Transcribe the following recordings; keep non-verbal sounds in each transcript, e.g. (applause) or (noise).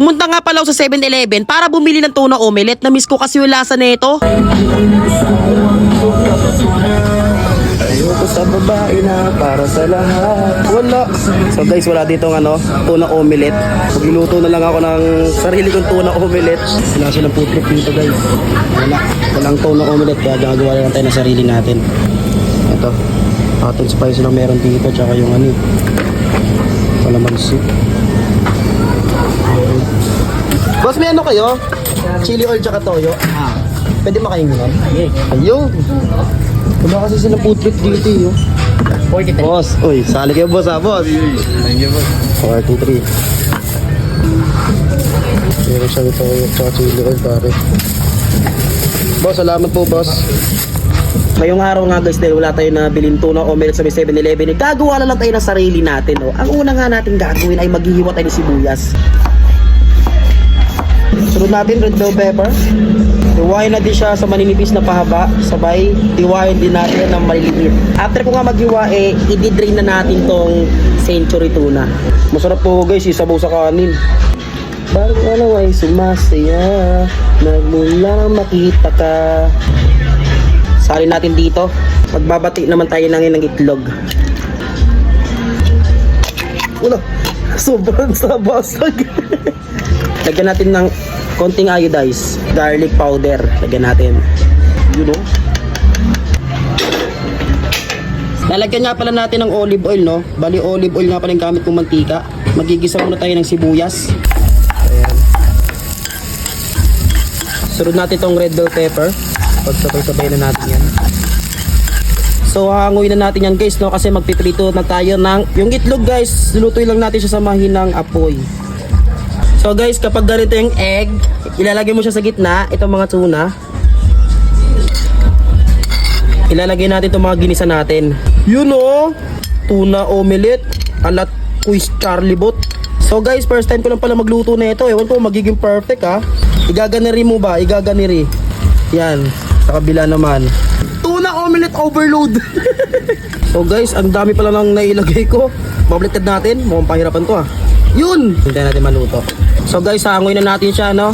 Pumunta nga pala sa 7-Eleven para bumili ng tuna omelette. Na-miss ko kasi yung lasa nito. Ayoko sa babae na para sa lahat. Wala. So guys, wala dito ano, tuna omelette. Magluluto na lang ako ng sarili kong tuna omelette. Wala silang food trip dito guys. Wala. Walang tuna omelette kaya gagawa lang tayo ng sarili natin. Ito. Hot and spicy lang meron dito tsaka yung ano. Kalamansi. Boss, may ano kayo? Chili oil tsaka toyo? Ah. Pwede makahingi nun? Ayun. Wala kasi sila food trip dito eh. oh. 43. Boss, uy, sali kayo boss ha, boss. Thank you, boss. 43. Meron siya ito yung tsaka chili oil pare. Boss, salamat po boss. Ngayong araw nga guys, dahil wala tayo na bilhin tuna o meron sa may 7-Eleven, eh, gagawa na lang tayo ng sarili natin. Oh. Ang una nga natin gagawin ay maghihiwa tayo ng sibuyas. Natin, red bell pepper. Hiwain natin siya sa maninipis na pahaba. Sabay, hiwain din natin ng maliliit. After ko nga maghiwa, eh, i-drain na natin tong century tuna. Masarap po guys, isabaw sa kanin. Bago ano ay sumasaya, nagmula makita ka. Salin natin dito. Magbabati naman tayo ng ng itlog. Wala, sobrang sabasag. (laughs) Lagyan natin ng konting iodized garlic powder. Lagyan natin. You know? Lalagyan nga pala natin ng olive oil, no? Bali, olive oil nga pala yung gamit kong mantika. Magigisa muna tayo ng sibuyas. Ayan. Sunod natin tong red bell pepper. Pagsabay-sabay na natin yan. So hanguin na natin yan guys no kasi magpiprito na tayo ng yung itlog guys lutuin lang natin siya sa mahinang apoy. So guys kapag ganito yung egg ilalagay mo siya sa gitna itong mga tuna. Ilalagay natin itong mga ginisa natin. Yun o! Tuna omelette alat quiz Charlie Bot. So guys, first time ko lang pala magluto na ito. Ewan ko magiging perfect ha. Igaganiri mo ba? Igaganiri. Yan. Sa kabila naman. Tuna omelette overload. (laughs) so guys, ang dami pala nang nailagay ko. Babaliktad natin. Mukhang pahirapan to ah. Yun! Hintayin natin maluto. So guys, hangoy na natin siya, no?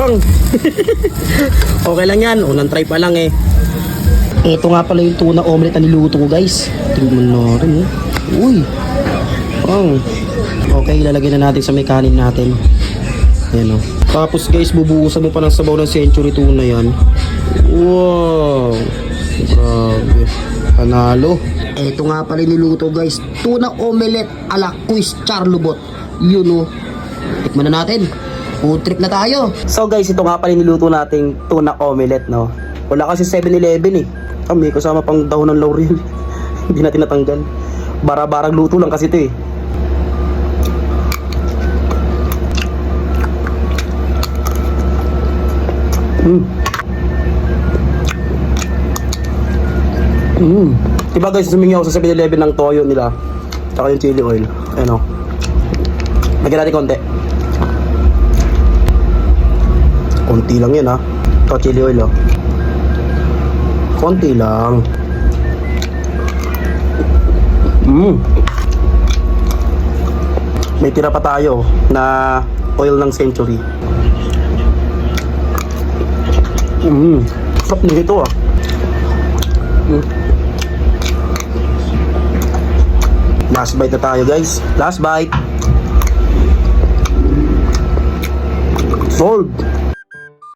Pang! (laughs) okay lang yan. Unang try pa lang eh. Ito nga pala yung tuna omelette na niluto ko guys. Tingnan mo na rin eh. Uy! Pang! Okay, ilalagay na natin sa may kanin natin. Ayan o. Tapos guys, bubuhusan mo pa ng sabaw ng century tuna yan. Wow! Grabe. Panalo. Ito nga pala yung niluto guys. Tuna omelette ala quiz charlubot. Yun o. Tikman na natin. Food trip na tayo. So guys, ito nga pala yung niluto nating tuna omelette no. Wala kasi 7-Eleven eh. Ah, may kasama pang daw ng laurel. (laughs) Hindi natin natanggal. Bara-barang luto lang kasi ito eh. Mm. Mm. Diba guys, sumingi ako sa 7-Eleven ng toyo nila. Tsaka yung chili oil. Ayan o. Lagyan natin konti. Konti lang yan ha. Ito chili oil o. Konti lang. Mm. May tira pa tayo na oil ng century. Mm. Sarap nito ah. Mm. Last bite na tayo guys. Last bite. Sold.